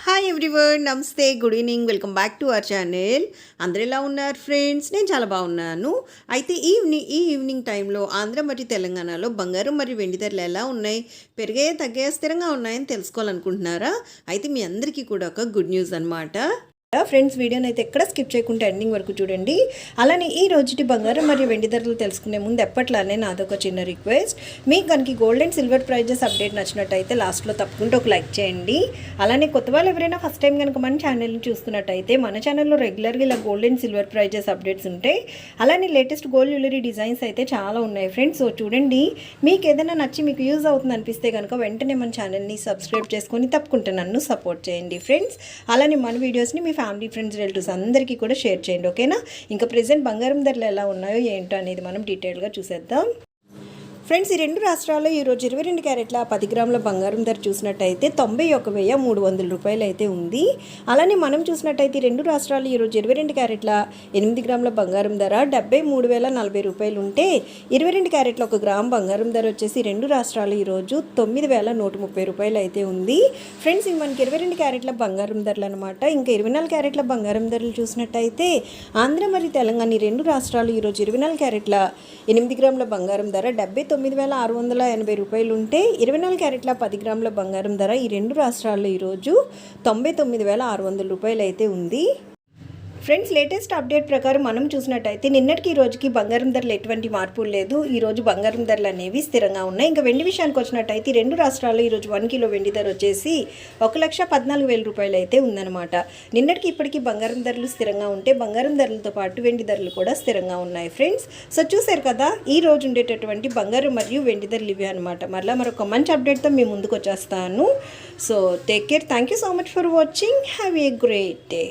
Hi everyone నమస్తే good evening welcome back to our channel అందరు ఎలా ఉన్నారు ఫ్రెండ్స్ నేను చాలా బాగున్నాను. అయితే ఈవినింగ్ ఈ ఈవినింగ్ టైంలో ఆంధ్ర మరియు తెలంగాణలో బంగారం మరియు వెండి ధరలు ఎలా ఉన్నాయి? పెరిగే తగ్గే స్థిరంగా ఉన్నాయని తెలుసుకోవాలనుకుంటున్నారా? అయితే మీ అందరికీ కూడా ఒక గుడ్ న్యూస్ అనమాట ఫ్రెండ్స్ వీడియోని అయితే ఎక్కడ స్కిప్ చేయకుండా ఎండింగ్ వరకు చూడండి. అలానే ఈ రోజుటి బంగారం మరియు వెండి ధరలు తెలుసుకునే ముందు ఎప్పట్లానే నాదొక చిన్న రిక్వెస్ట్. మీకు కనుక gold and silver prizes update నచ్చినట్టయితే లాస్ట్లో తప్పకుండా ఒక లైక్ చేయండి. అలానే కొత్త వాళ్ళు ఎవరైనా ఫస్ట్ టైం కనుక మన ఛానల్ని చూస్తున్నట్టయితే మన ఛానల్లో రెగ్యులర్గా ఇలా gold and silver prizes updates ఉంటాయి. అలానే లేటెస్ట్ గోల్డ్ జ్యువెలరీ డిజైన్స్ అయితే చాలా ఉన్నాయి ఫ్రెండ్స్ సో చూడండి మీకు ఏదైనా నచ్చి మీకు యూజ్ అవుతుంది అనిపిస్తే కనుక వెంటనే మన ఛానల్ని సబ్స్క్రైబ్ చేసుకొని తప్పకుండా నన్ను సపోర్ట్ చేయండి ఫ్రెండ్స్ అలానే మన వీడియోస్ని మీ ఫ్యామిలీ ఫ్రెండ్స్ రిలేటివ్స్ అందరికీ కూడా షేర్ చేయండి ఓకేనా? ఇంకా ప్రెసెంట్ బంగారం ధరలు ఎలా ఉన్నాయో ఏంటో అనేది మనం డీటెయిల్గా చూసేద్దాం. ఫ్రెండ్స్ ఈ రెండు రాష్ట్రాల్లో ఈరోజు ఇరవై రెండు క్యారెట్ల పది గ్రాముల బంగారం ధర చూసినట్టయితే తొంభై ఒక వెయ్యి మూడు వందల రూపాయలు అయితే ఉంది. అలానే మనం చూసినట్టయితే ఈ రెండు రాష్ట్రాలు ఈరోజు ఇరవై రెండు క్యారెట్ల ఎనిమిది గ్రాముల బంగారం ధర డెబ్బై మూడు వేల నలభై రూపాయలు ఉంటే ఇరవై రెండు క్యారెట్ల ఒక గ్రామ్ బంగారం ధర వచ్చేసి రెండు రాష్ట్రాలు ఈరోజు తొమ్మిది వేల నూట ముప్పై రూపాయలు అయితే ఉంది. ఫ్రెండ్స్ ఇవి మనకి ఇరవై రెండు క్యారెట్ల బంగారం ధరలు అనమాట ఇంకా ఇరవై నాలుగు క్యారెట్ల బంగారం ధరలు చూసినట్టయితే ఆంధ్ర మరియు తెలంగాణ ఈ రెండు రాష్ట్రాలు ఈరోజు ఇరవై నాలుగు క్యారెట్ల ఎనిమిది గ్రాముల బంగారం ధర డెబ్బై తొమ్మిది వేల ఆరు వందల ఎనభై రూపాయలు ఉంటే ఇరవై నాలుగు క్యారెట్ల పది గ్రాముల బంగారం ధర ఈ రెండు రాష్ట్రాల్లో ఈరోజు తొంభై తొమ్మిది వేల ఆరు వందల రూపాయలు అయితే ఉంది. ఫ్రెండ్స్ లేటెస్ట్ అప్డేట్ ప్రకారం మనం చూసినట్టయితే నిన్నటికి ఈ రోజుకి బంగారం ధరలు ఎటువంటి మార్పు లేదు. ఈ రోజు బంగారం ధరలు అనేవి స్థిరంగా ఉన్నాయి. ఇంకా వెండి విషయానికి వచ్చినట్టయితే రెండు రాష్ట్రాల్లో ఈరోజు వన్ కిలో వెండి ధర వచ్చేసి ఒక లక్ష పద్నాలుగు వేల రూపాయలు అయితే ఉందన్నమాట. నిన్నటికి ఇప్పటికీ బంగారం ధరలు స్థిరంగా ఉంటే బంగారం ధరలతో పాటు వెండి ధరలు కూడా స్థిరంగా ఉన్నాయి ఫ్రెండ్స్. సో చూసారు కదా ఈ రోజు ఉండేటటువంటి బంగారం మరియు వెండి ధరలు ఇవి అనమాట మరలా మరొక మంచి అప్డేట్తో మీ ముందుకు వచ్చేస్తాను. So take care thank you so much for watching have a great day